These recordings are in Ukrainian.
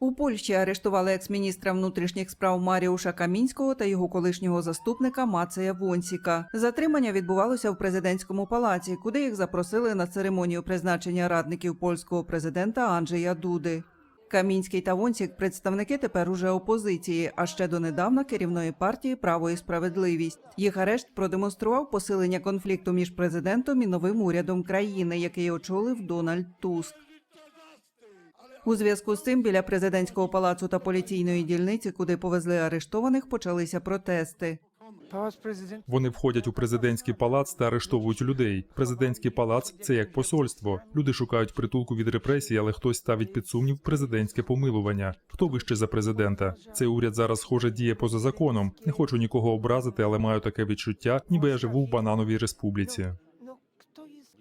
У Польщі арештували екс-міністра внутрішніх справ Маріуша Камінського та його колишнього заступника Мацея Вонсіка. Затримання відбувалося в президентському палаці, куди їх запросили на церемонію призначення радників польського президента Анджея Дуди. Камінський та Вонсік – представники тепер уже опозиції, а ще донедавна керівної партії Право і справедливість. Їх арешт продемонстрував посилення конфлікту між президентом і новим урядом країни, який очолив Дональд Туск. У зв'язку з цим біля президентського палацу та поліційної дільниці, куди повезли арештованих, почалися протести. Вони входять у президентський палац та арештовують людей. Президентський палац це як посольство. Люди шукають притулку від репресій, але хтось ставить під сумнів президентське помилування. Хто вище за президента? Цей уряд зараз схоже діє поза законом. Не хочу нікого образити, але маю таке відчуття, ніби я живу в банановій республіці.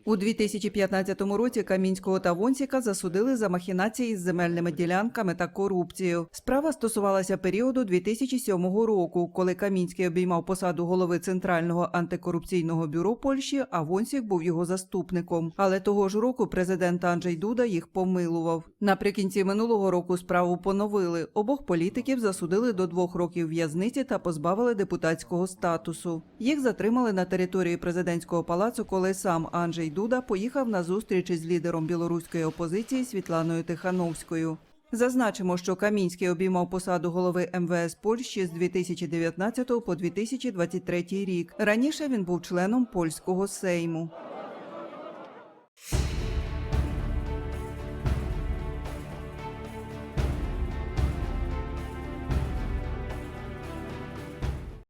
У 2015 році Камінського та Вонсіка засудили за махінації з земельними ділянками та корупцією. Справа стосувалася періоду 2007 року, коли Камінський обіймав посаду голови Центрального антикорупційного бюро Польщі, а Вонсік був його заступником. Але того ж року президент Анджей Дуда їх помилував. Наприкінці минулого року справу поновили. Обох політиків засудили до двох років в'язниці та позбавили депутатського статусу. Їх затримали на території президентського палацу, коли сам Анджей Дуда поїхав на зустріч із лідером білоруської опозиції Світланою Тихановською. Зазначимо, що Камінський обіймав посаду голови МВС Польщі з 2019 по 2023 рік. Раніше він був членом польського сейму.